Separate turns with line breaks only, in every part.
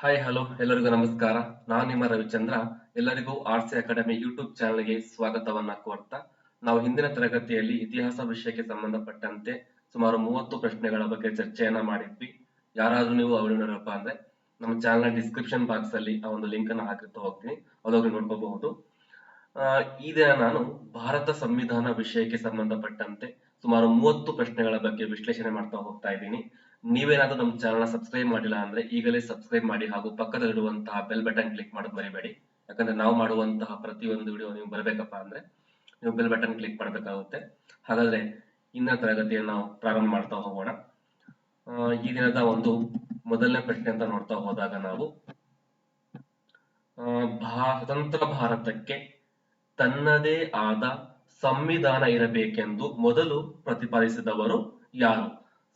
Hi hello ಎಲ್ಲರಿಗೂ ನಮಸ್ಕಾರ. ನಾನು ನಿಮ್ಮ ರವಿಚಂದ್ರ. ಎಲ್ಲರಿಗೂ ಆರ್ಸಿ ಅಕಾಡೆಮಿ ಯೂಟ್ಯೂಬ್ ಚಾನಲ್ಗೆ ಸ್ವಾಗತವನ್ನ ಕೋರ್ತಾ. ನಾವು ಹಿಂದಿನ ತರಗತಿಯಲ್ಲಿ ಇತಿಹಾಸ ವಿಷಯಕ್ಕೆ ಸಂಬಂಧಪಟ್ಟಂತೆ ಸುಮಾರು ಮೂವತ್ತು ಪ್ರಶ್ನೆಗಳ ಬಗ್ಗೆ ಚರ್ಚೆಯನ್ನ ಮಾಡಿದ್ವಿ. ಯಾರಾದ್ರೂ ನೀವು ಅವಳಿನರಪ್ಪ ಅಂದ್ರೆ, ನಮ್ಮ ಚಾನಲ್ ಡಿಸ್ಕ್ರಿಪ್ಷನ್ ಬಾಕ್ಸ್ ಅಲ್ಲಿ ಆ ಒಂದು ಲಿಂಕ್ ಅನ್ನು ಹಾಕಿರ್ತಾ ಹೋಗ್ತೀನಿ. ಅವಾಗ ನೋಡ್ಕೋಬಹುದು. ಈ ದಿನ ನಾನು ಭಾರತ ಸಂವಿಧಾನ ವಿಷಯಕ್ಕೆ ಸಂಬಂಧಪಟ್ಟಂತೆ ಸುಮಾರು ಮೂವತ್ತು ಪ್ರಶ್ನೆಗಳ ಬಗ್ಗೆ ವಿಶ್ಲೇಷಣೆ ಮಾಡ್ತಾ ಹೋಗ್ತಾ ಇದ್ದೀನಿ. ನೀವೇನಾದ್ರೂ ನಮ್ಮ ಚಾನಲ್ ಸಬ್ಸ್ಕ್ರೈಬ್ ಮಾಡಿಲ್ಲ ಅಂದ್ರೆ ಈಗಲೇ ಸಬ್ಸ್ಕ್ರೈಬ್ ಮಾಡಿ ಹಾಗೂ ಪಕ್ಕದಲ್ಲಿರುವಂತಹ ಬೆಲ್ ಬಟನ್ ಕ್ಲಿಕ್ ಮಾಡೋದು ಮರಿಬೇಡಿ. ಯಾಕಂದ್ರೆ ನಾವು ಮಾಡುವಂತಹ ಪ್ರತಿಯೊಂದು ವಿಡಿಯೋ ನೀವು ಬರಬೇಕಪ್ಪ ಅಂದ್ರೆ ನೀವು ಬೆಲ್ ಬಟನ್ ಕ್ಲಿಕ್ ಮಾಡಬೇಕಾಗುತ್ತೆ. ಹಾಗಾದ್ರೆ ಇನ್ನ ತರಗತಿಯನ್ನು ನಾವು ಪ್ರಾರಂಭ ಮಾಡ್ತಾ ಹೋಗೋಣ. ಈ ದಿನದ ಒಂದು ಮೊದಲನೇ ಪ್ರಶ್ನೆ ಅಂತ ನೋಡ್ತಾ ಹೋದಾಗ ನಾವು ಸ್ವತಂತ್ರ ಭಾರತಕ್ಕೆ ತನ್ನದೇ ಆದ ಸಂವಿಧಾನ ಇರಬೇಕೆಂದು ಮೊದಲು ಪ್ರತಿಪಾದಿಸಿದವರು ಯಾರು?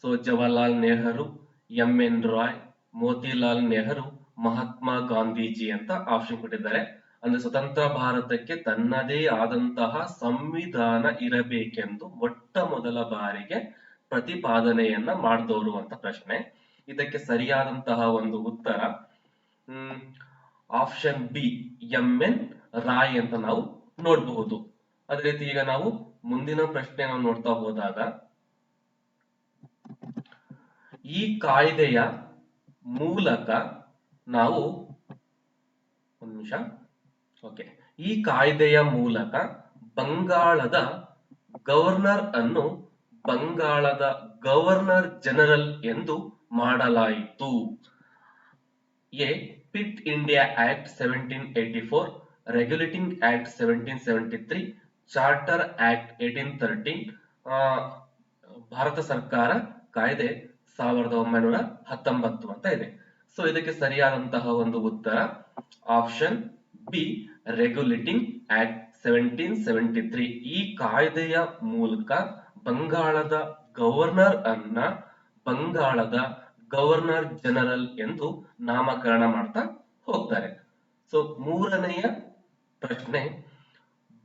So Jawaharlal Nehru, M N Roy, Motilal Nehru, Mahatma Gandhiji ಅಂತ ಆಪ್ಷನ್ ಕೊಟ್ಟಿದ್ದಾರೆ. ಅಂದ್ರೆ ಸ್ವತಂತ್ರ ಭಾರತಕ್ಕೆ ತನ್ನದೇ ಆದಂತಹ ಸಂವಿಧಾನ ಇರಬೇಕೆಂದು ಮೊಟ್ಟ ಮೊದಲ ಬಾರಿಗೆ ಪ್ರತಿಪಾದನೆಯನ್ನ ಮಾಡಿದವರು ಅಂತ ಪ್ರಶ್ನೆ. ಇದಕ್ಕೆ ಸರಿಯಾದಂತಹ ಒಂದು ಉತ್ತರ option B M N Roy ಅಂತ ನಾವು ನೋಡಬಹುದು. ಅದೇ ರೀತಿ ಈಗ ನಾವು ಮುಂದಿನ ಪ್ರಶ್ನೆ ನಾವು ನೋಡ್ತಾ ಹೋದಾಗ ಈ ಕಾಯ್ದೆಯ ಮೂಲಕ ನಾವು ಒಂದು ನಿಮಿಷ. ಓಕೆ ಈ ಕಾಯ್ದೆಯ ಮೂಲಕ ಬಂಗಾಳದ ಗವರ್ನರ್ ಅನ್ನು ಬಂಗಾಳದ ಗವರ್ನರ್ ಜನರಲ್ ಎಂದು ಮಾಡಲಾಯಿತು. A, Pitt India act seventeen eighty four, regulating act seventeen seventy three, charter act eighteen thirteen Bharat ಸರ್ಕಾರ ಕಾಯ್ದೆ ಸಾವಿರದ ಒಂಬೈನೂರ ಹತ್ತೊಂಬತ್ತು ಅಂತ ಇದೆ. ಸೊ ಇದಕ್ಕೆ ಸರಿಯಾದಂತಹ ಒಂದು ಉತ್ತರ option B regulating act seventeen seventy three ಈ ಕಾಯ್ದೆಯ ಮೂಲಕ ಬಂಗಾಳದ ಗವರ್ನರ್ ಅನ್ನ ಬಂಗಾಳದ ಗವರ್ನರ್ ಜನರಲ್ ಎಂದು ನಾಮಕರಣ ಮಾಡ್ತಾ ಹೋಗ್ತಾರೆ. ಸೊ ಮೂರನೆಯ ಪ್ರಶ್ನೆ,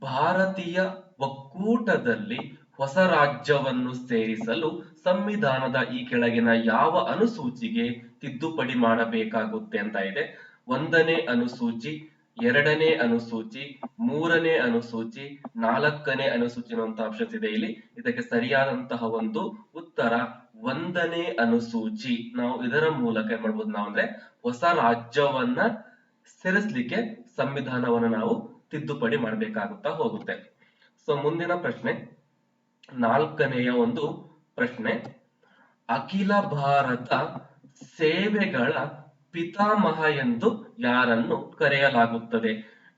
ಭಾರತೀಯ ಒಕ್ಕೂಟದಲ್ಲಿ ಹೊಸ ರಾಜ್ಯವನ್ನು ಸೇರಿಸಲು ಸಂವಿಧಾನದ ಈ ಕೆಳಗಿನ ಯಾವ ಅನುಸೂಚಿಗೆ ತಿದ್ದುಪಡಿ ಮಾಡಬೇಕಾಗುತ್ತೆ ಅಂತ ಇದೆ. ಒಂದನೇ ಅನುಸೂಚಿ, ಎರಡನೇ ಅನುಸೂಚಿ, ಮೂರನೇ ಅನುಸೂಚಿ, ನಾಲ್ಕನೇ ಅನುಸೂಚಿ ಅನ್ನುವಂತ ಅಂಶ ಇದೆ ಇಲ್ಲಿ. ಇದಕ್ಕೆ ಸರಿಯಾದಂತಹ ಒಂದು ಉತ್ತರ, ಒಂದನೇ ಅನುಸೂಚಿ. ನಾವು ಇದರ ಮೂಲಕ ಏನ್ ಮಾಡ್ಬೋದು ನಾವು ಅಂದ್ರೆ ಹೊಸ ರಾಜ್ಯವನ್ನ ಸೇರಿಸ್ಲಿಕ್ಕೆ ಸಂವಿಧಾನವನ್ನು ನಾವು ತಿದ್ದುಪಡಿ ಮಾಡಬೇಕಾಗುತ್ತಾ ಹೋಗುತ್ತೆ. ಸೊ ಮುಂದಿನ ಪ್ರಶ್ನೆ. ನಾಲ್ಕನೆಯ ಒಂದು ಪ್ರಶ್ನೆ, ಅಖಿಲ ಭಾರತ ಸೇವೆಗಳ ಪಿತಾಮಹ ಎಂದು ಯಾರನ್ನು ಕರೆಯಲಾಗುತ್ತದೆ?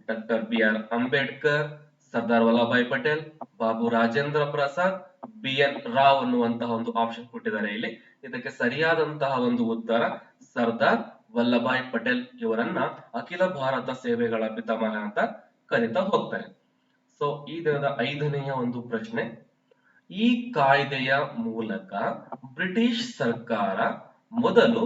Doctor B R Ambedkar, Sardar Vallabhbhai Patel, Babu Rajendra Prasad B N Rao ಅನ್ನುವಂತಹ ಒಂದು ಆಪ್ಷನ್ ಕೊಟ್ಟಿದ್ದಾರೆ ಇಲ್ಲಿ. ಇದಕ್ಕೆ ಸರಿಯಾದಂತಹ ಒಂದು ಉತ್ತರ ಸರ್ದಾರ್ ವಲ್ಲಭಾಯ್ ಪಟೇಲ್ ಇವರನ್ನ ಅಖಿಲ ಭಾರತ ಸೇವೆಗಳ ಪಿತಾಮಹ ಅಂತ ಕರೀತಾ ಹೋಗ್ತಾರೆ. ಸೊ ಈ ದಿನದ ಐದನೆಯ ಒಂದು ಪ್ರಶ್ನೆ ಈ ಕಾಯ್ದೆಯ ಮೂಲಕ ಬ್ರಿಟಿಷ್ ಸರ್ಕಾರ ಮೊದಲು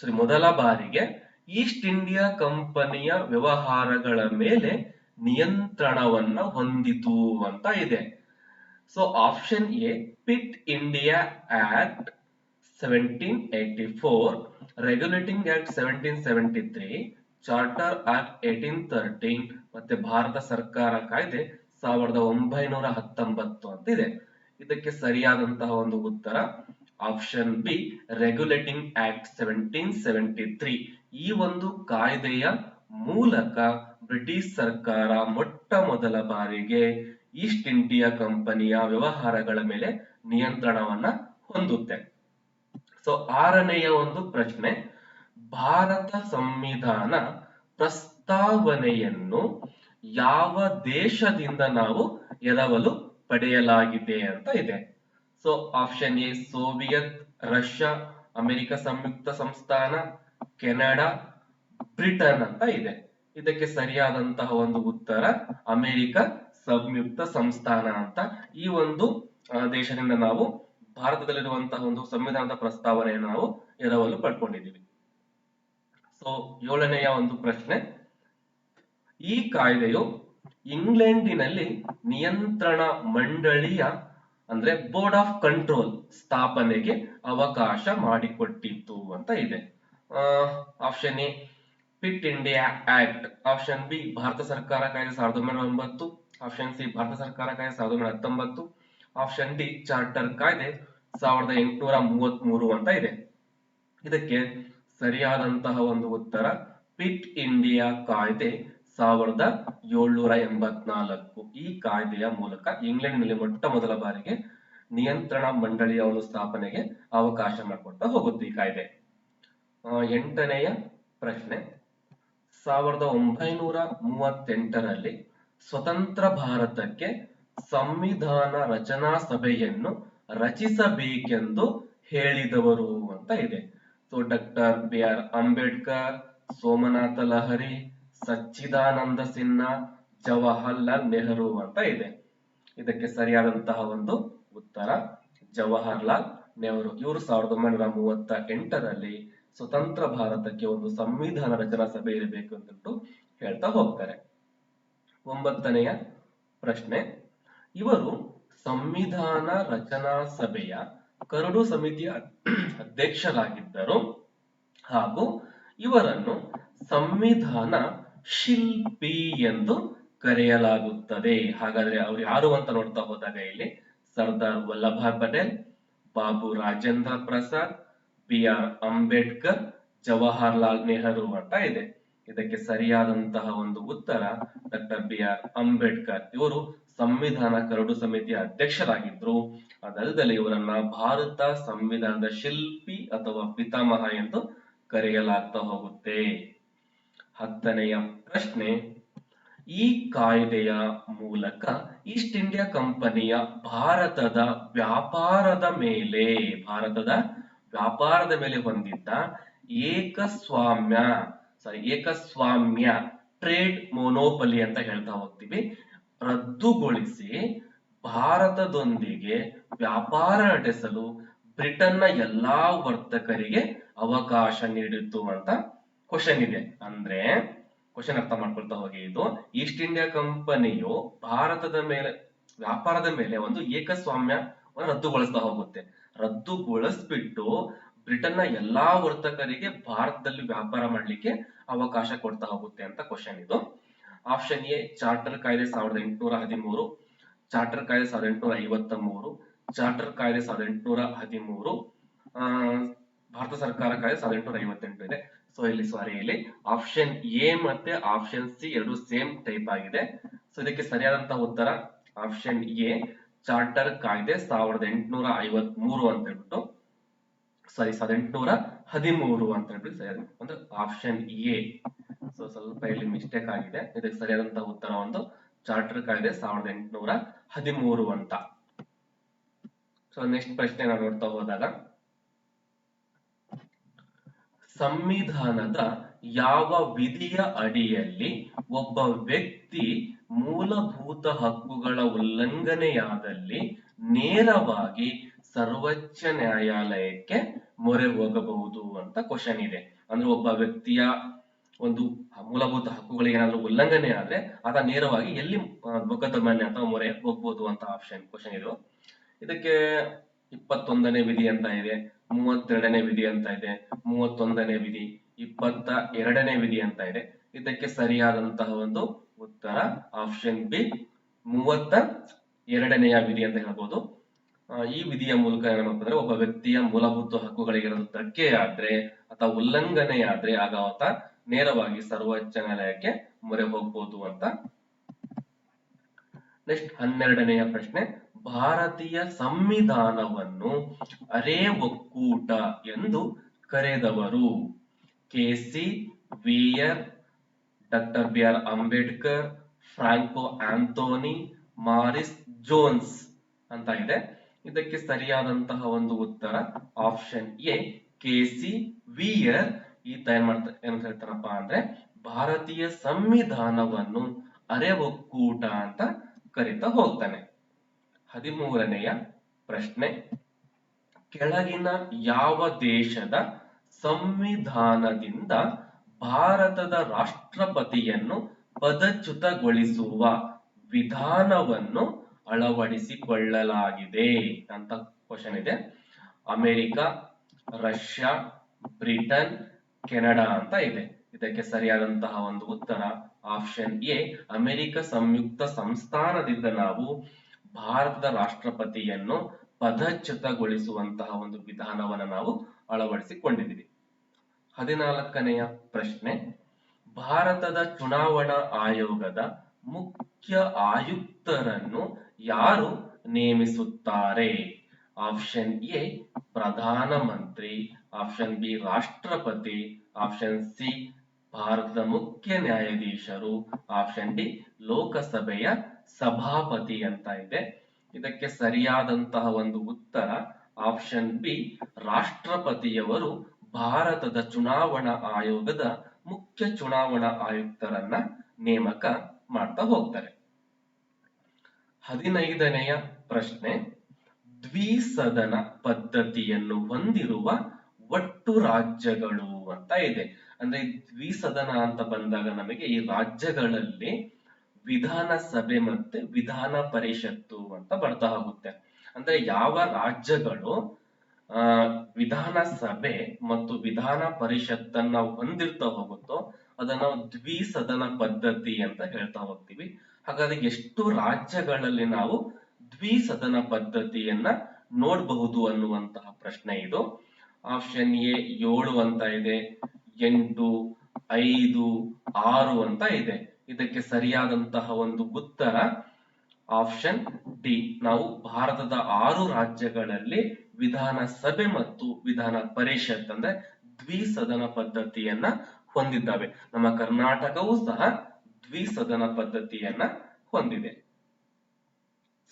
ಸರಿ ಮೊದಲ ಬಾರಿಗೆ ಈಸ್ಟ್ ಇಂಡಿಯಾ ಕಂಪನಿಯ ವ್ಯವಹಾರಗಳ ಮೇಲೆ ನಿಯಂತ್ರಣವನ್ನ ಹೊಂದಿತು ಅಂತ ಇದೆ. So option A Pitt India act seventeen eighty four regulating act seventeen seventy three charter act eighteen thirteen ಮತ್ತೆ ಭಾರತ ಸರ್ಕಾರ ಕಾಯ್ದೆ ಸಾವಿರದ ಒಂಬೈನೂರ ಹತ್ತೊಂಬತ್ತು ಅಂತ ಇದೆ. ಇದಕ್ಕೆ ಸರಿಯಾದಂತಹ ಒಂದು ಉತ್ತರ option B regulating act seventeen seventy three ಈ ಒಂದು ಕಾಯ್ದೆಯ ಮೂಲಕ ಬ್ರಿಟಿಷ್ ಸರ್ಕಾರ ಮೊಟ್ಟ ಮೊದಲ ಬಾರಿಗೆ ಈಸ್ಟ್ ಇಂಡಿಯಾ ಕಂಪನಿಯ ವ್ಯವಹಾರಗಳ ಮೇಲೆ ನಿಯಂತ್ರಣವನ್ನ ಹೊಂದುತ್ತೆ. ಸೊ ಆರನೆಯ ಒಂದು ಪ್ರಶ್ನೆ, ಭಾರತ ಸಂವಿಧಾನ ಪ್ರಸ್ತಾವನೆಯನ್ನು ಯಾವ ದೇಶದಿಂದ ನಾವು ಎರವಲು ಪಡೆಯಲಾಗಿದೆ ಅಂತ ಇದೆ. So option A Soviet Russia America ಸಂಯುಕ್ತ ಸಂಸ್ಥಾನ ಕೆನಡಾ ಬ್ರಿಟನ್ ಅಂತ ಇದೆ. ಇದಕ್ಕೆ ಸರಿಯಾದಂತಹ ಒಂದು ಉತ್ತರ ಅಮೆರಿಕ ಸಂಯುಕ್ತ ಸಂಸ್ಥಾನ ಅಂತ. ಈ ಒಂದು ದೇಶದಿಂದ ನಾವು ಭಾರತದಲ್ಲಿರುವಂತಹ ಒಂದು ಸಂವಿಧಾನದ ಪ್ರಸ್ತಾವನೆಯನ್ನು ನಾವು ಎರವಲು ಪಡ್ಕೊಂಡಿದ್ದೀವಿ. ಸೊ ಏಳನೆಯ ಒಂದು ಪ್ರಶ್ನೆ. ಈ ಕಾಯ್ದೆಯು ಇಂಗ್ಲೆಂಡಿನಲ್ಲಿ ನಿಯಂತ್ರಣ ಮಂಡಳಿಯ, ಅಂದ್ರೆ ಬೋರ್ಡ್ ಆಫ್ ಕಂಟ್ರೋಲ್ ಸ್ಥಾಪನೆಗೆ ಅವಕಾಶ ಮಾಡಿಕೊಟ್ಟಿತ್ತು ಅಂತ ಇದೆ. Option A Pitt India act option B Bharat ಸರ್ಕಾರ ಕಾಯ್ದೆ ಸಾವಿರದ ಒಂಬೈನೂರ ಒಂಬತ್ತು. ಆಪ್ಷನ್ ಸಿ ಭಾರತ ಸರ್ಕಾರ ಕಾಯ್ದೆ ಸಾವಿರದ ಒಂಬೈನೂರ ಹತ್ತೊಂಬತ್ತು. ಆಪ್ಷನ್ ಡಿ ಚಾರ್ಟರ್ ಕಾಯ್ದೆ ಸಾವಿರದ ಎಂಟುನೂರ ಮೂವತ್ತ್ ಮೂರು ಅಂತ ಇದೆ. ಇದಕ್ಕೆ ಸರಿಯಾದಂತಹ ಒಂದು ಉತ್ತರ ಪಿಟ್ ಇಂಡಿಯಾ ಕಾಯ್ದೆ ಸಾವಿರದ ಏಳ್ನೂರ ಎಂಬತ್ನಾಲ್ಕು ಈ ಕಾಯ್ದೆಯ ಮೂಲಕ ಇಂಗ್ಲೆಂಡ್ನಲ್ಲಿ ಮೊಟ್ಟ ಮೊದಲ ಬಾರಿಗೆ ನಿಯಂತ್ರಣ ಮಂಡಳಿಯ ಒಂದು ಸ್ಥಾಪನೆಗೆ ಅವಕಾಶ ಮಾಡಿಕೊಡ್ತಾ ಹೋಗುತ್ತೆ ಈ ಕಾಯ್ದೆ. ಎಂಟನೆಯ ಪ್ರಶ್ನೆ. ಸಾವಿರದ ಒಂಬೈನೂರ ಮೂವತ್ತೆಂಟರಲ್ಲಿ ಸ್ವತಂತ್ರ ಭಾರತಕ್ಕೆ ಸಂವಿಧಾನ ರಚನಾ ಸಭೆಯನ್ನು ರಚಿಸಬೇಕೆಂದು ಹೇಳಿದವರು ಅಂತ ಇದೆ. So, doctor B R Ambedkar, Somnath Lahiri Sachchidananda Sinha Jawaharlal Nehru ಅಂತ ಇದೆ. ಇದಕ್ಕೆ ಸರಿಯಾದಂತಹ ಒಂದು ಉತ್ತರ, ಜವಾಹರ್ಲಾಲ್ ನೆಹರು. ಇವರು ಸಾವಿರದ ಒಂಬೈನೂರ ಮೂವತ್ತ ಎಂಟರಲ್ಲಿ ಸ್ವತಂತ್ರ ಭಾರತಕ್ಕೆ ಒಂದು ಸಂವಿಧಾನ ರಚನಾ ಸಭೆ ಇರಬೇಕು ಅಂತಂದು ಹೇಳ್ತಾ ಹೋಗ್ತಾರೆ. ಒಂಬತ್ತನೆಯ ಪ್ರಶ್ನೆ, ಇವರು ಸಂವಿಧಾನ ರಚನಾ ಸಭೆಯ ಕರಡು ಸಮಿತಿಯ ಅಧ್ಯಕ್ಷರಾಗಿದ್ದರು ಹಾಗೂ ಇವರನ್ನು ಸಂವಿಧಾನ ಶಿಲ್ಪಿ ಎಂದು ಕರೆಯಲಾಗುತ್ತದೆ. ಹಾಗಾದ್ರೆ ಅವ್ರು ಯಾರು ಅಂತ ನೋಡ್ತಾ ಹೋದಾಗ ಇಲ್ಲಿ ಸರ್ದಾರ್ ವಲ್ಲಭಾಯ್ ಪಟೇಲ್, ಬಾಬು ರಾಜೇಂದ್ರ ಪ್ರಸಾದ್ ಬಿ ಆರ್ ಅಂಬೇಡ್ಕರ್, ಜವಾಹರ್ಲಾಲ್ ನೆಹರು ಅಂತ ಇದೆ. ಇದಕ್ಕೆ ಸರಿಯಾದಂತಹ ಒಂದು ಉತ್ತರ ಡಾಕ್ಟರ್ ಬಿ ಆರ್ ಅಂಬೇಡ್ಕರ್. ಇವರು ಸಂವಿಧಾನ ಕರಡು ಸಮಿತಿಯ ಅಧ್ಯಕ್ಷರಾಗಿದ್ರು. ಅದಲ್ಲದೆ ಇವರನ್ನ ಭಾರತ ಸಂವಿಧಾನದ ಶಿಲ್ಪಿ ಅಥವಾ ಪಿತಾಮಹ ಎಂದು ಕರೆಯಲಾಗ್ತಾ ಹೋಗುತ್ತೆ. ಹತ್ತನೆಯ ಪ್ರಶ್ನೆ, ಈ ಕಾಯ್ದೆಯ ಮೂಲಕ ಈಸ್ಟ್ ಇಂಡಿಯಾ ಕಂಪನಿಯ ಭಾರತದ ವ್ಯಾಪಾರದ ಮೇಲೆ, ಭಾರತದ ವ್ಯಾಪಾರದ ಮೇಲೆ ಹೊಂದಿದ್ದ ಏಕಸ್ವಾಮ್ಯ ಸಾರಿ ಏಕಸ್ವಾಮ್ಯ ಟ್ರೇಡ್ ಮೊನೋಪಲಿ ಅಂತ ಹೇಳ್ತಾ ಹೋಗ್ತೀವಿ. ರದ್ದುಗೊಳಿಸಿ ಭಾರತದೊಂದಿಗೆ ವ್ಯಾಪಾರ ನಡೆಸಲು ಬ್ರಿಟನ್ನ ಎಲ್ಲಾ ವರ್ತಕರಿಗೆ ಅವಕಾಶ ನೀಡಿತು ಅಂತ ಕ್ವಶನ್ ಇದೆ. ಅಂದ್ರೆ ಕ್ವಶನ್ ಅರ್ಥ ಮಾಡ್ಕೊಳ್ತಾ ಹೋಗಿ ಇದು. ಈಸ್ಟ್ ಇಂಡಿಯಾ ಕಂಪನಿಯು ಭಾರತದ ಮೇಲೆ, ವ್ಯಾಪಾರದ ಮೇಲೆ ಒಂದು ಏಕಸ್ವಾಮ್ಯ ರದ್ದುಗೊಳಿಸ್ತಾ ಹೋಗುತ್ತೆ. ರದ್ದುಗೊಳಿಸ್ಬಿಟ್ಟು ಬ್ರಿಟನ್ನ ಎಲ್ಲಾ ವರ್ತಕರಿಗೆ ಭಾರತದಲ್ಲಿ ವ್ಯಾಪಾರ ಮಾಡ್ಲಿಕ್ಕೆ ಅವಕಾಶ ಕೊಡ್ತಾ ಹೋಗುತ್ತೆ ಅಂತ ಕ್ವಶನ್ ಇದು. ಆಪ್ಷನ್ ಎ ಚಾರ್ಟರ್ ಕಾಯ್ದೆ ಸಾವಿರದ ಎಂಟುನೂರ ಹದಿಮೂರು ಚಾರ್ಟರ್ ಕಾಯ್ದೆ ಸಾವಿರದ ಎಂಟುನೂರ ಐವತ್ತ ಮೂರು ಚಾರ್ಟರ್ ಕಾಯ್ದೆ ಸಾವಿರದ ಎಂಟುನೂರ ಹದಿಮೂರು ಭಾರತ ಸರ್ಕಾರ ಕಾಯ್ದೆ ಸಾವಿರದ ಎಂಟುನೂರ ಐವತ್ತೆಂಟು ಇದೆ. ಸೊ ಇಲ್ಲಿ ಸಾರಿ ಇಲ್ಲಿ ಆಪ್ಷನ್ ಎ ಮತ್ತೆ ಆಪ್ಷನ್ ಸಿ ಎರಡು ಸೇಮ್ ಟೈಪ್ ಆಗಿದೆ. ಸೊ ಇದಕ್ಕೆ ಸರಿಯಾದಂತಹ ಉತ್ತರ ಆಪ್ಷನ್ ಎ ಚಾರ್ಟರ್ ಕಾಯ್ದೆ ಸಾವಿರದ ಎಂಟುನೂರ ಐವತ್ ಮೂರು ಅಂತ ಹೇಳ್ಬಿಟ್ಟು ಸಾರಿ ಸಾವಿರದ ಎಂಟುನೂರ ಹದಿಮೂರು ಅಂತ ಹೇಳ್ಬಿಟ್ಟು ಸರಿಯಾದ ಅಂದ್ರೆ ಆಪ್ಷನ್ ಎ ಸೊ ಸ್ವಲ್ಪ ಇಲ್ಲಿ ಮಿಸ್ಟೇಕ್ ಆಗಿದೆ. ಇದಕ್ಕೆ ಸರಿಯಾದಂತಹ ಉತ್ತರ ಒಂದು ಚಾರ್ಟರ್ ಕಾಯ್ದೆ ಸಾವಿರದ ಎಂಟುನೂರ ಹದಿಮೂರು ಅಂತ. ಸೊ ನೆಕ್ಸ್ಟ್ ಪ್ರಶ್ನೆ ನಾವು ನೋಡ್ತಾ ಹೋದಾಗ ಸಂವಿಧಾನದ ಯಾವ ವಿಧಿಯ ಅಡಿಯಲ್ಲಿ ಒಬ್ಬ ವ್ಯಕ್ತಿ ಮೂಲಭೂತ ಹಕ್ಕುಗಳ ಉಲ್ಲಂಘನೆಯಾದಲ್ಲಿ ನೇರವಾಗಿ ಸರ್ವೋಚ್ಚ ನ್ಯಾಯಾಲಯಕ್ಕೆ ಮೊರೆ ಹೋಗಬಹುದು ಅಂತ ಕ್ವಶನ್ ಇದೆ. ಅಂದ್ರೆ ಒಬ್ಬ ವ್ಯಕ್ತಿಯ ಒಂದು ಮೂಲಭೂತ ಹಕ್ಕುಗಳಿಗೆ ಏನಾದ್ರು ಉಲ್ಲಂಘನೆ ಆದ್ರೆ ಅದ ನೇರವಾಗಿ ಎಲ್ಲಿ ಮೊಕದ್ದಮೆ ಅಥವಾ ಮೊರೆ ಹೋಗ್ಬೋದು ಅಂತ ಆಪ್ಷನ್ ಕ್ವಶನ್ ಇದು. ಇದಕ್ಕೆ ಇಪ್ಪತ್ತೊಂದನೇ ವಿಧಿ ಅಂತ ಇದೆ, ಮೂವತ್ತೆರಡನೇ ವಿಧಿ ಅಂತ ಇದೆ, ಮೂವತ್ತೊಂದನೇ ವಿಧಿ, ಇಪ್ಪತ್ತ ಎರಡನೇ ವಿಧಿ ಅಂತ ಇದೆ. ಇದಕ್ಕೆ ಸರಿಯಾದಂತಹ ಒಂದು ಉತ್ತರ ಆಪ್ಷನ್ ಬಿ ಮೂವತ್ತ ಎರಡನೆಯ ವಿಧಿ ಅಂತ ಹೇಳ್ಬೋದು. ಈ ವಿಧಿಯ ಮೂಲಕ ಏನಪ್ಪ ಅಂದ್ರೆ ಒಬ್ಬ ವ್ಯಕ್ತಿಯ ಮೂಲಭೂತ ಹಕ್ಕುಗಳಿಗೆ ಧಕ್ಕೆಯಾದ್ರೆ ಅಥವಾ ಉಲ್ಲಂಘನೆ ಆದ್ರೆ ಆಗ ಆತ ನೇರವಾಗಿ ಸರ್ವೋಚ್ಚ ನ್ಯಾಯಾಲಯಕ್ಕೆ ಮೊರೆ ಹೋಗ್ಬೋದು ಅಂತ. ನೆಕ್ಸ್ಟ್ ಹನ್ನೆರಡನೆಯ ಪ್ರಶ್ನೆ ಭಾರತೀಯ ಸಂವಿಧಾನವನ್ನು ಅರೆ ಒಕ್ಕೂಟ ಎಂದು ಕರೆದವರು. KC Wheare, doctor B R Ambedkar, Frank Anthony, Morris Jones ಅಂತ ಇದೆ. ಇದಕ್ಕೆ ಸರಿಯಾದಂತಹ ಒಂದು ಉತ್ತರ ಆಪ್ಷನ್ ಎ, ಕೆಸಿ ವಿಯರ್. ಈತ ಏನ್ ಮಾಡ್ತಾ, ಏನ್ ಹೇಳ್ತಾರಪ್ಪ ಅಂದ್ರೆ ಭಾರತೀಯ ಸಂವಿಧಾನವನ್ನು ಅರೆ ಒಕ್ಕೂಟ ಅಂತ ಕರೀತಾ ಹೋಗ್ತಾನೆ. ಹದಿಮೂರನೆಯ ಪ್ರಶ್ನೆ. ಕೆಳಗಿನ ಯಾವ ದೇಶದ ಸಂವಿಧಾನದಿಂದ ಭಾರತದ ರಾಷ್ಟ್ರಪತಿಯನ್ನು ಪದಚ್ಯುತಗೊಳಿಸುವ ವಿಧಾನವನ್ನು ಅಳವಡಿಸಿಕೊಳ್ಳಲಾಗಿದೆ ಅಂತ ಕ್ವಶನ್ ಇದೆ. ಅಮೆರಿಕ, ರಷ್ಯಾ, ಬ್ರಿಟನ್, ಕೆನಡಾ ಅಂತ ಇದೆ. ಇದಕ್ಕೆ ಸರಿಯಾದಂತಹ ಒಂದು ಉತ್ತರ ಆಪ್ಷನ್ ಎ. ಅಮೆರಿಕ ಸಂಯುಕ್ತ ಸಂಸ್ಥಾನದಿಂದ ನಾವು ಭಾರತದ ರಾಷ್ಟ್ರಪತಿಯನ್ನು ಪದಚ್ಯುತಗೊಳಿಸುವಂತಹ ಒಂದು ವಿಧಾನವನ್ನು ನಾವು ಅಳವಡಿಸಿಕೊಂಡಿದ್ದೀವಿ. ಹದಿನಾಲ್ಕನೆಯ ಪ್ರಶ್ನೆ, ಭಾರತದ ಚುನಾವಣಾ ಆಯೋಗದ ಮುಖ್ಯ ಆಯುಕ್ತರನ್ನು ಯಾರು ನೇಮಿಸುತ್ತಾರೆ? ಆಪ್ಷನ್ ಎ, ಪ್ರಧಾನ ಮಂತ್ರಿ. ಆಪ್ಷನ್ ಬಿ, ರಾಷ್ಟ್ರಪತಿ. ಆಪ್ಷನ್ ಸಿ, ಭಾರತದ ಮುಖ್ಯ ನ್ಯಾಯಾಧೀಶರು. ಆಪ್ಷನ್ ಡಿ, ಲೋಕಸಭೆಯ ಸಭಾಪತಿ ಅಂತ ಇದೆ. ಇದಕ್ಕೆ ಸರಿಯಾದಂತಹ ಒಂದು ಉತ್ತರ ಆಪ್ಷನ್ ಬಿ, ರಾಷ್ಟ್ರಪತಿಯವರು ಭಾರತದ ಚುನಾವಣಾ ಆಯೋಗದ ಮುಖ್ಯ ಚುನಾವಣಾ ಆಯುಕ್ತರನ್ನ ನೇಮಕ ಮಾಡ್ತಾ ಹೋಗ್ತಾರೆ. ಹದಿನೈದನೆಯ ಪ್ರಶ್ನೆ, ದ್ವಿಸದನ ಪದ್ಧತಿಯನ್ನು ಹೊಂದಿರುವ ಒಟ್ಟು ರಾಜ್ಯಗಳು ಅಂತ ಇದೆ. ಅಂದ್ರೆ ದ್ವಿಸದನ ಅಂತ ಬಂದಾಗ ನಮಗೆ ಈ ರಾಜ್ಯಗಳಲ್ಲಿ ವಿಧಾನಸಭೆ ಮತ್ತೆ ವಿಧಾನ ಪರಿಷತ್ತು ಅಂತ ಬರ್ತಾ ಹೋಗುತ್ತೆ. ಅಂದ್ರೆ ಯಾವ ರಾಜ್ಯಗಳು, ಆ, ವಿಧಾನಸಭೆ ಮತ್ತು ವಿಧಾನ ಪರಿಷತ್ತನ್ನ ಹೊಂದಿರ್ತಾ ಹೋಗುತ್ತೋ ಅದನ್ನ ದ್ವಿಸದನ ಪದ್ಧತಿ ಅಂತ ಹೇಳ್ತಾ ಹೋಗ್ತೀವಿ. ಹಾಗಾದ್ರೆ ಎಷ್ಟು ರಾಜ್ಯಗಳಲ್ಲಿ ನಾವು ದ್ವಿಸದನ ಪದ್ಧತಿಯನ್ನ ನೋಡಬಹುದು ಅನ್ನುವಂತಹ ಪ್ರಶ್ನೆ ಇದು. ಆಪ್ಷನ್ ಎ ಏಳು ಅಂತ ಇದೆ, ಎಂಟು, ಐದು, ಆರು ಅಂತ ಇದೆ. ಇದಕ್ಕೆ ಸರಿಯಾದಂತಹ ಒಂದು ಉತ್ತರ ಆಪ್ಷನ್ ಡಿ. ನಾವು ಭಾರತದ ಆರು ರಾಜ್ಯಗಳಲ್ಲಿ ವಿಧಾನಸಭೆ ಮತ್ತು ವಿಧಾನ ಪರಿಷತ್ ಅಂದ್ರೆ ದ್ವಿಸದನ ಪದ್ಧತಿಯನ್ನ ಹೊಂದಿದ್ದಾವೆ. ನಮ್ಮ ಕರ್ನಾಟಕವೂ ಸಹ ದ್ವಿಸದನ ಪದ್ಧತಿಯನ್ನ ಹೊಂದಿದೆ.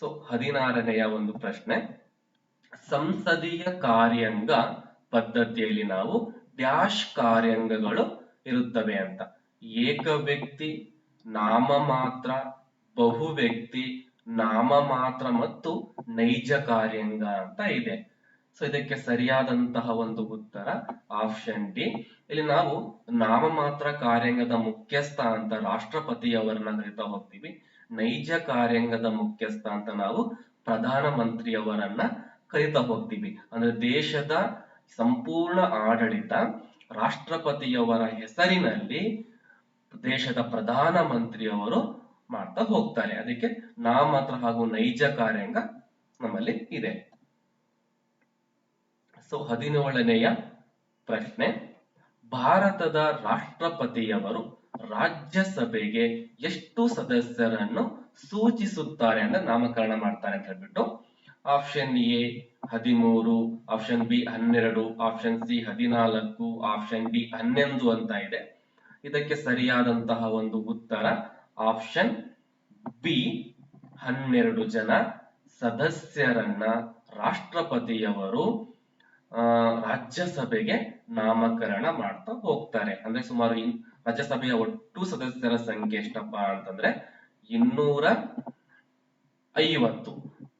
ಸೊ ಹದಿನಾರನೆಯ ಒಂದು ಪ್ರಶ್ನೆ. ಸಂಸದೀಯ ಕಾರ್ಯಾಂಗ ಪದ್ಧತಿಯಲ್ಲಿ ನಾವು ಡ್ಯಾಶ್ ಕಾರ್ಯಾಂಗಗಳು ಇರುತ್ತವೆ ಅಂತ. ಏಕ ವ್ಯಕ್ತಿ ನಾಮ ಮಾತ್ರ ಬಹು ವ್ಯಕ್ತಿ, ನಾಮ ಮಾತ್ರ ಮತ್ತು ನೈಜ ಕಾರ್ಯಾಂಗ ಅಂತ ಇದೆ. ಸೊ ಇದಕ್ಕೆ ಸರಿಯಾದಂತಹ ಒಂದು ಉತ್ತರ ಆಪ್ಷನ್ ಡಿ ಇಲ್ಲಿ ನಾವು ನಾಮಮಾತ್ರ ಕಾರ್ಯಾಂಗದ ಮುಖ್ಯಸ್ಥ ಅಂತ ರಾಷ್ಟ್ರಪತಿಯವರನ್ನ ಕರಿತಾ ಹೋಗ್ತೀವಿ. ನೈಜ ಕಾರ್ಯಾಂಗದ ಮುಖ್ಯಸ್ಥ ಅಂತ ನಾವು ಪ್ರಧಾನ ಮಂತ್ರಿಯವರನ್ನ ಕರಿತಾ ಹೋಗ್ತೀವಿ. ಅಂದ್ರೆ ದೇಶದ ಸಂಪೂರ್ಣ ಆಡಳಿತ ರಾಷ್ಟ್ರಪತಿಯವರ ಹೆಸರಿನಲ್ಲಿ ದೇಶದ ಪ್ರಧಾನ ಮಂತ್ರಿಯವರು ಮಾಡ್ತಾ ಹೋಗ್ತಾರೆ. ಅದಕ್ಕೆ ನಾಮಮಾತ್ರ ಹಾಗೂ ನೈಜ ಕಾರ್ಯಾಂಗ ನಮ್ಮಲ್ಲಿ ಇದೆ. ಸೊ ಹದಿನೇಳನೆಯ ಪ್ರಶ್ನೆ. ಭಾರತದ ರಾಷ್ಟ್ರಪತಿಯವರು ರಾಜ್ಯಸಭೆಗೆ ಎಷ್ಟು ಸದಸ್ಯರನ್ನು ಸೂಚಿಸುತ್ತಾರೆ ಅಂದ್ರೆ ನಾಮಕರಣ ಮಾಡ್ತಾರೆ ಅಂತ ಹೇಳ್ಬಿಟ್ಟು ಆಪ್ಷನ್ ಎ ಹದಿಮೂರು ಆಪ್ಷನ್ ಬಿ ಹನ್ನೆರಡು ಆಪ್ಷನ್ ಸಿ ಹದಿನಾಲ್ಕು ಆಪ್ಷನ್ ಡಿ ಹನ್ನೊಂದು ಅಂತ ಇದೆ. ಇದಕ್ಕೆ ಸರಿಯಾದಂತಹ ಒಂದು ಉತ್ತರ ಆಪ್ಷನ್ ಬಿ, ಹನ್ನೆರಡು ಜನ ಸದಸ್ಯರನ್ನ ರಾಷ್ಟ್ರಪತಿಯವರು ರಾಜ್ಯಸಭೆಗೆ ನಾಮಕರಣ ಮಾಡ್ತಾ ಹೋಗ್ತಾರೆ. ಅಂದ್ರೆ ಸುಮಾರು ರಾಜ್ಯಸಭೆಯ ಒಟ್ಟು ಸದಸ್ಯರ ಸಂಖ್ಯೆ ಎಷ್ಟಪ್ಪ ಅಂತಂದ್ರೆ ಇನ್ನೂರ ಐವತ್ತು.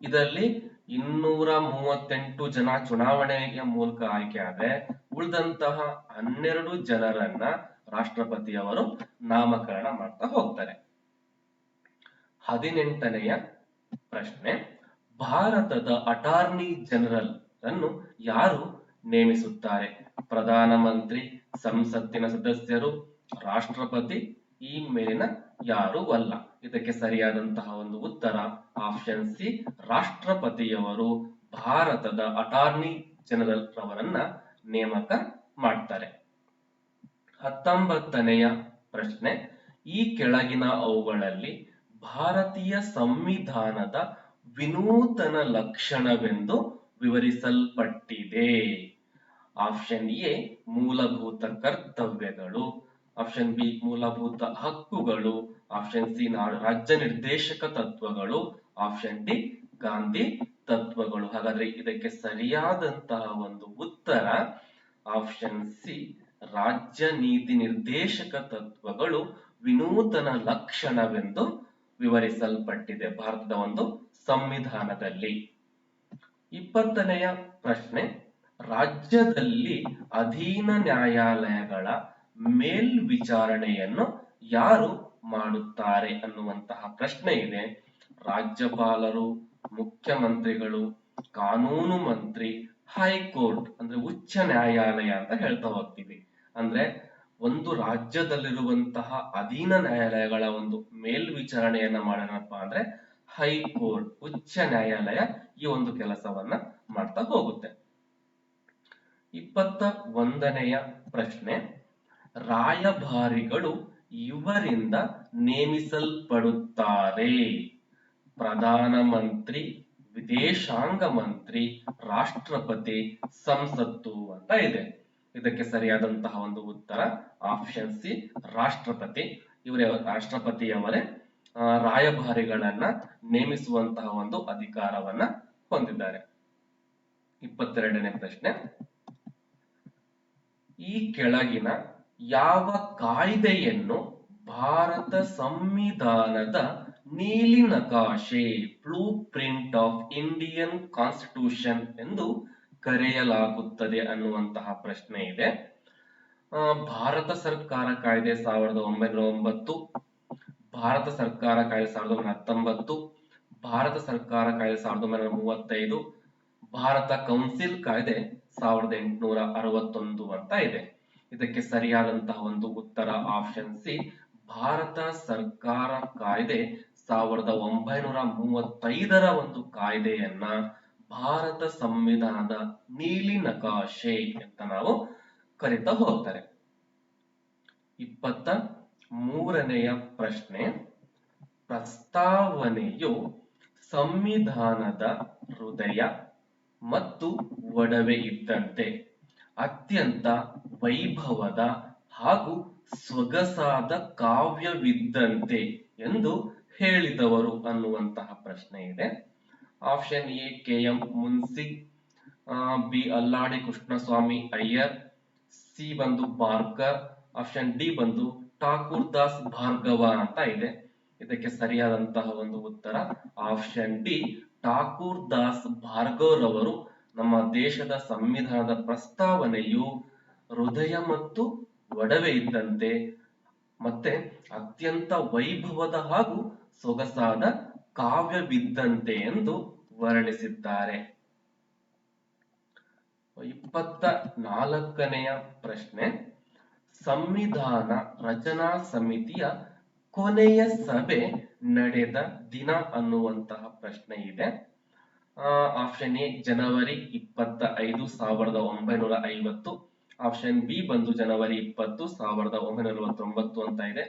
ಇದರಲ್ಲಿ ಇನ್ನೂರ ಮೂವತ್ತೆಂಟು ಜನ ಚುನಾವಣೆಯ ಮೂಲಕ ಆಯ್ಕೆ ಆದ್ರೆ ಉಳಿದಂತಹ ಹನ್ನೆರಡು ಜನರನ್ನ ರಾಷ್ಟ್ರಪತಿಯವರು ನಾಮಕರಣ ಮಾಡ್ತಾ ಹೋಗ್ತಾರೆ. ಹದಿನೆಂಟನೆಯ ಪ್ರಶ್ನೆ, ಭಾರತದ ಅಟಾರ್ನಿ ಜನರಲ್ ಅನ್ನು ಯಾರು ನೇಮಿಸುತ್ತಾರೆ? ಪ್ರಧಾನಮಂತ್ರಿ, ಸಂಸತ್ತಿನ ಸದಸ್ಯರು, ರಾಷ್ಟ್ರಪತಿ ಈ ಮೇಲಿನ ಯಾರು ಅಲ್ಲ. ಇದಕ್ಕೆ ಸರಿಯಾದಂತಹ ಒಂದು ಉತ್ತರ, ಆಪ್ಷನ್ ಸಿ, ರಾಷ್ಟ್ರಪತಿಯವರು ಭಾರತದ ಅಟಾರ್ನಿ ಜನರಲ್ ರವರನ್ನ ನೇಮಕ ಮಾಡ್ತಾರೆ. ಹತ್ತೊಂಬತ್ತನೆಯ ಪ್ರಶ್ನೆ. ಈ ಕೆಳಗಿನ ಅವುಗಳಲ್ಲಿ ಭಾರತೀಯ ಸಂವಿಧಾನದ ವಿನೂತನ ಲಕ್ಷಣವೆಂದು ವಿವರಿಸಲ್ಪಟ್ಟಿದೆ. ಆಪ್ಷನ್ ಎ, ಮೂಲಭೂತ ಕರ್ತವ್ಯಗಳು. ಆಪ್ಷನ್ ಬಿ, ಮೂಲಭೂತ ಹಕ್ಕುಗಳು. ಆಪ್ಷನ್ ಸಿ ರಾಜ್ಯ ನಿರ್ದೇಶಕ ತತ್ವಗಳು. ಆಪ್ಷನ್ ಡಿ, ಗಾಂಧಿ ತತ್ವಗಳು. ಹಾಗಾದ್ರೆ ಇದಕ್ಕೆ ಸರಿಯಾದಂತಹ ಒಂದು ಉತ್ತರ ಆಪ್ಷನ್ ಸಿ ರಾಜ್ಯ ನೀತಿ ನಿರ್ದೇಶಕ ತತ್ವಗಳು ವಿನೂತನ ಲಕ್ಷಣವೆಂದು ವಿವರಿಸಲ್ಪಟ್ಟಿದೆ ಭಾರತದ ಒಂದು ಸಂವಿಧಾನದಲ್ಲಿ. ಇಪ್ಪತ್ತನೆಯ ಪ್ರಶ್ನೆ, ರಾಜ್ಯದಲ್ಲಿ ಅಧೀನ ನ್ಯಾಯಾಲಯಗಳ ಮೇಲ್ವಿಚಾರಣೆಯನ್ನು ಯಾರು ಮಾಡುತ್ತಾರೆ ಅನ್ನುವಂತಹ ಪ್ರಶ್ನೆ ಇದೆ. ರಾಜ್ಯಪಾಲರು, ಮುಖ್ಯಮಂತ್ರಿಗಳು, ಕಾನೂನು ಮಂತ್ರಿ, ಹೈಕೋರ್ಟ್ ಅಂದ್ರೆ ಉಚ್ಚ ನ್ಯಾಯಾಲಯ ಅಂತ ಹೇಳ್ತಾ ಹೋಗ್ತೀವಿ. ಅಂದ್ರೆ ಒಂದು ರಾಜ್ಯದಲ್ಲಿರುವಂತಹ ಅಧೀನ ನ್ಯಾಯಾಲಯಗಳ ಒಂದು ಮೇಲ್ವಿಚಾರಣೆಯನ್ನ ಮಾಡೋಣಪ್ಪ ಅಂದ್ರೆ ಹೈಕೋರ್ಟ್, ಉಚ್ಚ ನ್ಯಾಯಾಲಯ ಈ ಒಂದು ಕೆಲಸವನ್ನ ಮಾಡ್ತಾ ಹೋಗುತ್ತೆ. ಇಪ್ಪತ್ತ ಒಂದನೆಯ ಪ್ರಶ್ನೆ, ರಾಯಭಾರಿಗಳು ಇವರಿಂದ ನೇಮಿಸಲ್ಪಡುತ್ತಾರೆ? ಪ್ರಧಾನ ಮಂತ್ರಿ, ವಿದೇಶಾಂಗ ಮಂತ್ರಿ, ರಾಷ್ಟ್ರಪತಿ, ಸಂಸತ್ತು ಅಂತ ಇದೆ. ಇದಕ್ಕೆ ಸರಿಯಾದಂತಹ ಒಂದು ಉತ್ತರ ಆಪ್ಷನ್ ಸಿ ರಾಷ್ಟ್ರಪತಿ. ಇವರೇ ರಾಷ್ಟ್ರಪತಿಯವರೇ ರಾಯಭಾರಿಗಳನ್ನ ನೇಮಿಸುವಂತಹ ಒಂದು ಅಧಿಕಾರವನ್ನ ಹೊಂದಿದ್ದಾರೆ. ಇಪ್ಪತ್ತೆರಡನೇ ಪ್ರಶ್ನೆ. ಈ ಕೆಳಗಿನ ಯಾವ ಕಾಯ್ದೆಯನ್ನು ಭಾರತ ಸಂವಿಧಾನದ ನೀಲಿ ನಕಾಶೆ blueprint of Indian constitution ಎಂದು ಕರೆಯಲಾಗುತ್ತದೆ ಅನ್ನುವಂತಹ ಪ್ರಶ್ನೆ ಇದೆ. ಭಾರತ ಸರ್ಕಾರ ಕಾಯ್ದೆ ಸಾವಿರದ ಒಂಬೈನೂರ ಒಂಬತ್ತು, ಭಾರತ ಸರ್ಕಾರ ಕಾಯ್ದೆ ಸಾವಿರದ ಒಂಬೈನೂರ ಭಾರತ ಸರ್ಕಾರ ಕಾಯ್ದೆ ಸಾವಿರದ ಒಂಬೈನೂರ ಮೂವತ್ತೈದು, ಭಾರತ ಕೌನ್ಸಿಲ್ ಕಾಯ್ದೆ ಸಾವಿರದ ಎಂಟುನೂರ ಅರವತ್ತೊಂದು ಅಂತ ಇದೆ. ಇದಕ್ಕೆ ಸರಿಯಾದಂತಹ ಒಂದು ಉತ್ತರ ಆಪ್ಷನ್ ಸಿ, ಭಾರತ ಸರ್ಕಾರ ಕಾಯ್ದೆ ಸಾವಿರದ ಒಂಬೈನೂರ ಮೂವತ್ತೈದರ ಒಂದು ಕಾಯ್ದೆಯನ್ನ ಭಾರತ ಸಂವಿಧಾನದ ನೀಲಿ ನಕಾಶೆ ಅಂತ ನಾವು ಕರಿತಾ ಹೋಗ್ತಾರೆ. ಇಪ್ಪತ್ತ ಮೂರನೆಯ ಪ್ರಶ್ನೆ, ಪ್ರಸ್ತಾವನೆಯು ಸಂವಿಧಾನದ ಹೃದಯ ಮತ್ತು ಒಡವೆ ಇದ್ದಂತೆ ಅತ್ಯಂತ ವೈಭವದ ಹಾಗೂ ಸೊಗಸಾದ ಕಾವ್ಯವಿದ್ದಂತೆ ಎಂದು ಹೇಳಿದವರು ಅನ್ನುವಂತಹ ಪ್ರಶ್ನೆ ಇದೆ. Option A K M Munshi B Alladi Krishnaswami Iyer C ಬಂದು ಬಾರ್ಕರ್ ಆಪ್ಷನ್ ಡಿ ಬಂದು ಠಾಕೂರ್ ದಾಸ್ ಭಾರ್ಗವ ಅಂತ ಇದೆ. ಇದಕ್ಕೆ ಸರಿಯಾದಂತಹ ಒಂದು ಉತ್ತರ. ಆಪ್ಷನ್ ಡಿ ಠಾಕೂರ್ ದಾಸ್ ಭಾರ್ಗವ್ ರವರು ನಮ್ಮ ದೇಶದ ಸಂವಿಧಾನದ ಪ್ರಸ್ತಾವನೆಯು ಹೃದಯ ಮತ್ತು ಒಡವೆ ಇದ್ದಂತೆ ಮತ್ತೆ ಅತ್ಯಂತ ವೈಭವದ ಹಾಗೂ ಸೊಗಸಾದ ಕಾವ್ಯವಿದ್ದಂತೆ ಎಂದು ವರ್ಣಿಸಿದ್ದಾರೆ. ಇಪ್ಪತ್ತ ನಾಲ್ಕನೆಯ ಪ್ರಶ್ನೆ. ಸಂವಿಧಾನ ರಚನಾ ಸಮಿತಿಯ ಕೊನೆಯ ಸಭೆ ನಡೆದ ದಿನ ಅನ್ನುವಂತಹ ಪ್ರಶ್ನೆ ಇದೆ. ಆಪ್ಷನ್ ಎ, ಜನವರಿ ಇಪ್ಪತ್ತ ಐದು ಸಾವಿರದ ಒಂಬೈನೂರ ಐವತ್ತು. ಆಪ್ಷನ್ ಬಿ, ಬಂದು ಜನವರಿ ಇಪ್ಪತ್ತು, ಸಾವಿರದ ಒಂಬೈನೂರ ನಲವತ್ತೊಂಬತ್ತು ಅಂತ ಇದೆ.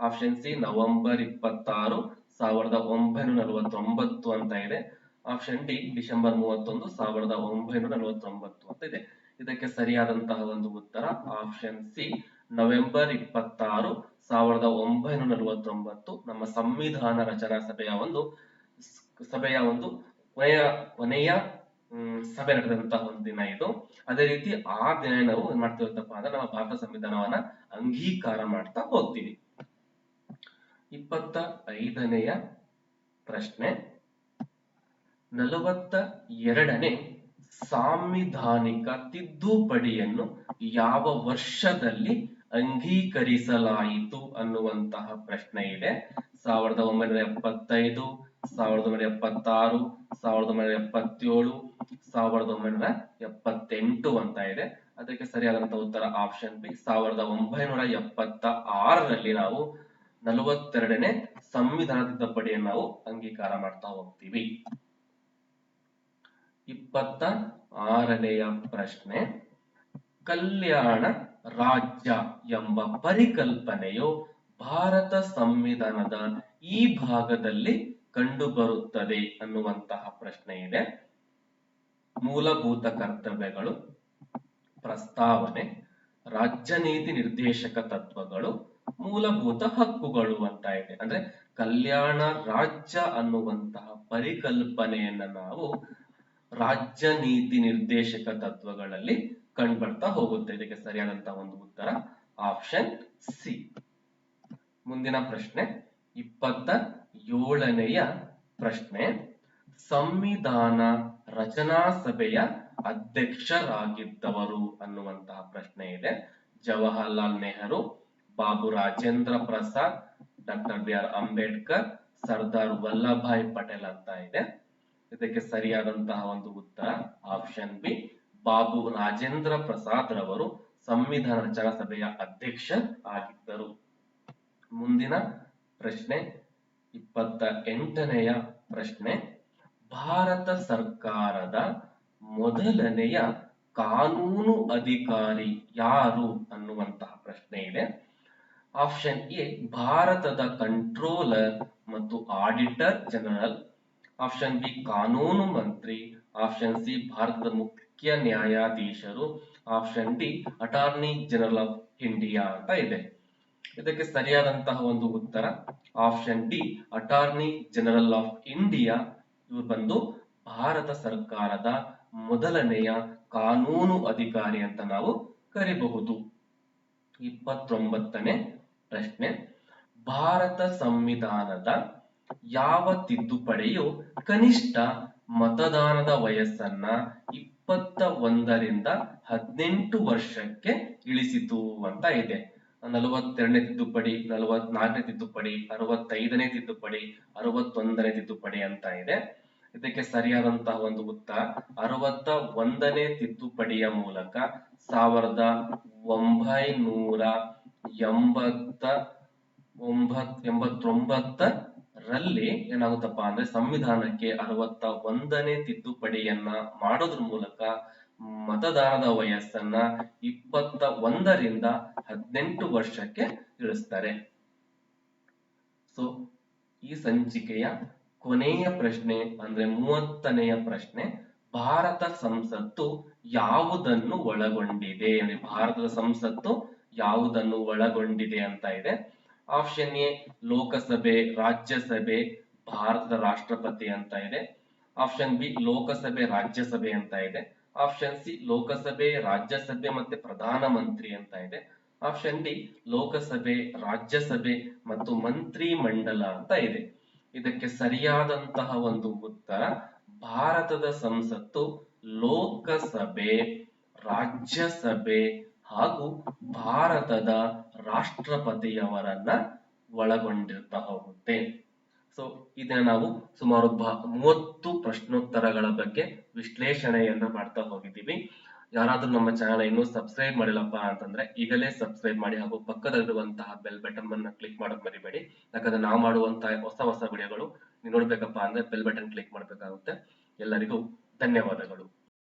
ಆಪ್ಷನ್ ಸಿ, ನವೆಂಬರ್ ಇಪ್ಪತ್ತಾರು, ಸಾವಿರದ ಒಂಬೈನೂರ ನಲವತ್ತೊಂಬತ್ತು ಅಂತ ಇದೆ. ಆಪ್ಷನ್ ಡಿ ಡಿಸೆಂಬರ್ ಮೂವತ್ತೊಂದು, ಸಾವಿರದ ಒಂಬೈನೂರ ನಲವತ್ತೊಂಬತ್ತು. ಅಂತ ಇದೆ ಇದಕ್ಕೆ ಸರಿಯಾದಂತಹ ಒಂದು ಉತ್ತರ ಆಪ್ಷನ್ ಸಿ ನವೆಂಬರ್ ಇಪ್ಪತ್ತಾರು, ಸಾವಿರದ ಒಂಬೈನೂರ ನಲವತ್ತೊಂಬತ್ತು. ನಮ್ಮ ಸಂವಿಧಾನ ರಚನಾ ಸಭೆಯ ಒಂದು ಸಭೆಯ ಒಂದು ಕೊನೆಯ ಕೊನೆಯ ಸಭೆ ನಡೆದಂತಹ ಒಂದು ದಿನ ಇದು. ಅದೇ ರೀತಿ ಆ ದಿನ ನಾವು ಏನ್ ಮಾಡ್ತೀವಪ್ಪ ಅಂದ್ರೆ ನಮ್ಮ ಭಾರತ ಸಂವಿಧಾನವನ್ನ ಅಂಗೀಕಾರ ಮಾಡ್ತಾ ಹೋಗ್ತೀವಿ. ಇಪ್ಪತ್ತ ಐದನೆಯ ಪ್ರಶ್ನೆ. ನಲವತ್ತ ಎರಡನೇ ಸಾಂವಿಧಾನಿಕ ತಿದ್ದುಪಡಿಯನ್ನು ಯಾವ ವರ್ಷದಲ್ಲಿ ಅಂಗೀಕರಿಸಲಾಯಿತು ಅನ್ನುವಂತಹ ಪ್ರಶ್ನೆ ಇದೆ. ಸಾವಿರದ ಒಂಬೈನೂರ ಎಪ್ಪತ್ತೈದು, ಸಾವಿರದ ಒಂಬೈನೂರ ಎಪ್ಪತ್ತಾರು, ಸಾವಿರದ ಒಂಬೈನೂರ ಎಪ್ಪತ್ತೇಳು, ಸಾವಿರದ ಒಂಬೈನೂರ ಎಪ್ಪತ್ತೆಂಟು ಅಂತ ಇದೆ. ಅದಕ್ಕೆ ಸರಿಯಾದಂತಹ ಉತ್ತರ ಆಪ್ಷನ್ ಬಿ ಸಾವಿರದ ಒಂಬೈನೂರ ಎಪ್ಪತ್ತ ಆರರಲ್ಲಿ ನಾವು ನಲವತ್ತೆರಡನೇ ಸಂವಿಧಾನ ತಿದ್ದುಪಡಿಯನ್ನು ನಾವು ಅಂಗೀಕಾರ ಮಾಡ್ತಾ ಹೋಗ್ತೀವಿ. ಇಪ್ಪತ್ತ ಆರನೆಯ ಪ್ರಶ್ನೆ, ಕಲ್ಯಾಣ ರಾಜ್ಯ ಎಂಬ ಪರಿಕಲ್ಪನೆಯು ಭಾರತ ಸಂವಿಧಾನದ ಈ ಭಾಗದಲ್ಲಿ ಕಂಡುಬರುತ್ತದೆ ಅನ್ನುವಂತಹ ಪ್ರಶ್ನೆ ಇದೆ. ಮೂಲಭೂತ ಕರ್ತವ್ಯಗಳು, ಪ್ರಸ್ತಾವನೆ, ರಾಜ್ಯ ನೀತಿ ನಿರ್ದೇಶಕ ತತ್ವಗಳು, ಮೂಲಭೂತ ಹಕ್ಕುಗಳು ಅಂತ ಇದೆ. ಅಂದ್ರೆ ಕಲ್ಯಾಣ ರಾಜ್ಯ ಅನ್ನುವಂತಹ ಪರಿಕಲ್ಪನೆಯನ್ನ ನಾವು ರಾಜ್ಯ ನೀತಿ ನಿರ್ದೇಶಕ ತತ್ವಗಳಲ್ಲಿ ಕಂಡುಬರ್ತಾ ಹೋಗುತ್ತೆ. ಇದಕ್ಕೆ ಸರಿಯಾದಂತಹ ಒಂದು ಉತ್ತರ ಆಪ್ಷನ್ ಸಿ. ಮುಂದಿನ ಪ್ರಶ್ನೆ, ಇಪ್ಪತ್ತ ಏಳನೆಯ ಪ್ರಶ್ನೆ. ಸಂವಿಧಾನ ರಚನಾ ಸಭೆಯ ಅಧ್ಯಕ್ಷರಾಗಿದ್ದವರು ಅನ್ನುವಂತಹ ಪ್ರಶ್ನೆ ಇದೆ. Jawaharlal Nehru, Babu Rajendra Prasad, doctor B R Ambedkar, Sardar Vallabhbhai Patel ಅಂತ ಇದೆ. ಇದಕ್ಕೆ ಸರಿಯಾದಂತಹ ಒಂದು ಉತ್ತರ ಆಪ್ಷನ್ ಬಿ ಬಾಬು ರಾಜೇಂದ್ರ ಪ್ರಸಾದ್ ರವರು ಸಂವಿಧಾನ ರಚನಾ ಸಭೆಯ ಅಧ್ಯಕ್ಷ ಆಗಿದ್ದರು. ಮುಂದಿನ ಪ್ರಶ್ನೆ, ಇಪ್ಪತ್ತ ಎಂಟನೆಯ ಪ್ರಶ್ನೆ. ಭಾರತ ಸರ್ಕಾರದ ಮೊದಲನೆಯ ಕಾನೂನು ಅಧಿಕಾರಿ ಯಾರು ಅನ್ನುವಂತಹ ಪ್ರಶ್ನೆ ಇದೆ. ಆಪ್ಷನ್ ಎ ಭಾರತದ ಕಂಟ್ರೋಲರ್ ಮತ್ತು ಆಡಿಟರ್ ಜನರಲ್ ಆಪ್ಷನ್ ಬಿ ಕಾನೂನು ಮಂತ್ರಿ, ಆಪ್ಷನ್ ಸಿ ಭಾರತದ ಮುಖ್ಯ ನ್ಯಾಯಾಧೀಶರು, option D attorney general of India ಅಂತ ಇದೆ. ಇದಕ್ಕೆ ಸರಿಯಾದಂತಹ ಒಂದು ಉತ್ತರ, option D attorney general of India. ಇವರು ಬಂದು ಭಾರತ ಸರ್ಕಾರದ ಮೊದಲನೆಯ ಕಾನೂನು ಅಧಿಕಾರಿ ಅಂತ ನಾವು ಕರಿಬಹುದು. ಇಪ್ಪತ್ತೊಂಬತ್ತನೇ ಪ್ರಶ್ನೆ, ಭಾರತ ಸಂವಿಧಾನದ ಯಾವ ತಿದ್ದುಪಡಿಯು ಕನಿಷ್ಠ ಮತದಾನದ ವಯಸ್ಸನ್ನ ಇಪ್ಪತ್ತ ಒಂದರಿಂದ ಹದಿನೆಂಟು ವರ್ಷಕ್ಕೆ ಇಳಿಸಿತು ಅಂತ ಇದೆ. ನಲವತ್ತೆರಡನೇ ತಿದ್ದುಪಡಿ, ನಲವತ್ನಾಲ್ಕನೇ ತಿದ್ದುಪಡಿ, ಅರವತ್ತೈದನೇ ತಿದ್ದುಪಡಿ, ಅರವತ್ತೊಂದನೇ ತಿದ್ದುಪಡಿ ಅಂತ ಇದೆ. ಇದಕ್ಕೆ ಸರಿಯಾದಂತಹ ಒಂದು ಉತ್ತರ ಅರವತ್ತ ಒಂದನೇ ತಿದ್ದುಪಡಿಯ ಮೂಲಕ ಸಾವಿರದ ಒಂಬೈನೂರ ಎಂಬತ್ತ ಒಂಬತ್ ಎಂಬತ್ತೊಂಬತ್ತರಲ್ಲಿ ಏನಾಗುತ್ತಪ್ಪ ಅಂದ್ರೆ ಸಂವಿಧಾನಕ್ಕೆ ಅರವತ್ತ ಒಂದನೇ ತಿದ್ದುಪಡಿಯನ್ನ ಮಾಡೋದ್ರ ಮೂಲಕ ಮತದಾನದ ವಯಸ್ಸನ್ನ ಇಪ್ಪತ್ತ ಒಂದರಿಂದ ಹದಿನೆಂಟು ವರ್ಷಕ್ಕೆ ಇಳಿಸ್ತಾರೆ. ಸೊ ಈ ಸಂಚಿಕೆಯ ಕೊನೆಯ ಪ್ರಶ್ನೆ ಅಂದ್ರೆ ಮೂವತ್ತನೆಯ ಪ್ರಶ್ನೆ, ಭಾರತ ಸಂಸತ್ತು ಯಾವುದನ್ನು ಒಳಗೊಂಡಿದೆ? ಅಂದ್ರೆ ಭಾರತದ ಸಂಸತ್ತು ಯಾವುದನ್ನು ಒಳಗೊಂಡಿದೆ ಅಂತ ಇದೆ. ಆಪ್ಷನ್ ಎ ಲೋಕಸಭೆ ರಾಜ್ಯಸಭೆ ಭಾರತದ ರಾಷ್ಟ್ರಪತಿ ಅಂತ ಇದೆ ಆಪ್ಷನ್ ಬಿ ಲೋಕಸಭೆ ರಾಜ್ಯಸಭೆ ಅಂತ ಇದೆ ಆಪ್ಷನ್ ಸಿ ಲೋಕಸಭೆ ರಾಜ್ಯಸಭೆ ಮತ್ತೆ ಪ್ರಧಾನಮಂತ್ರಿ ಅಂತ ಇದೆ ಆಪ್ಷನ್ ಡಿ ಲೋಕಸಭೆ ರಾಜ್ಯಸಭೆ ಮತ್ತು ಮಂತ್ರಿ ಮಂಡಲ ಅಂತ ಇದೆ ಇದಕ್ಕೆ ಸರಿಯಾದಂತಹ ಒಂದು ಉತ್ತರ ಭಾರತದ ಸಂಸತ್ತು ಲೋಕಸಭೆ ರಾಜ್ಯಸಭೆ ಹಾಗೂ ಭಾರತದ ರಾಷ್ಟ್ರಪತಿಯವರನ್ನ ಒಳಗೊಂಡಿರ್ತಾ ಸೊ ಇದನ್ನ ನಾವು ಸುಮಾರು ಮೂವತ್ತು ಪ್ರಶ್ನೋತ್ತರಗಳ ಬಗ್ಗೆ ವಿಶ್ಲೇಷಣೆಯನ್ನ ಮಾಡ್ತಾ ಹೋಗಿದ್ದೀವಿ. ಯಾರಾದ್ರೂ ನಮ್ಮ ಚಾನಲ್ ಇನ್ನು ಸಬ್ಸ್ಕ್ರೈಬ್ ಮಾಡಿಲ್ಲಪ್ಪ ಅಂತಂದ್ರೆ ಈಗಲೇ ಸಬ್ಸ್ಕ್ರೈಬ್ ಮಾಡಿ ಹಾಗೂ ಪಕ್ಕದಲ್ಲಿರುವಂತಹ ಬೆಲ್ ಬಟನ್ ಅನ್ನ ಕ್ಲಿಕ್ ಮಾಡೋದು ಮರಿಬೇಡಿ. ಯಾಕಂದ್ರೆ ನಾವು ಮಾಡುವಂತಹ ಹೊಸ ಹೊಸ ವಿಡಿಯೋಗಳು ನೀವು ನೋಡ್ಬೇಕಪ್ಪ ಅಂದ್ರೆ ಬೆಲ್ ಬಟನ್ ಕ್ಲಿಕ್ ಮಾಡ್ಬೇಕಾಗುತ್ತೆ. ಎಲ್ಲರಿಗೂ ಧನ್ಯವಾದಗಳು.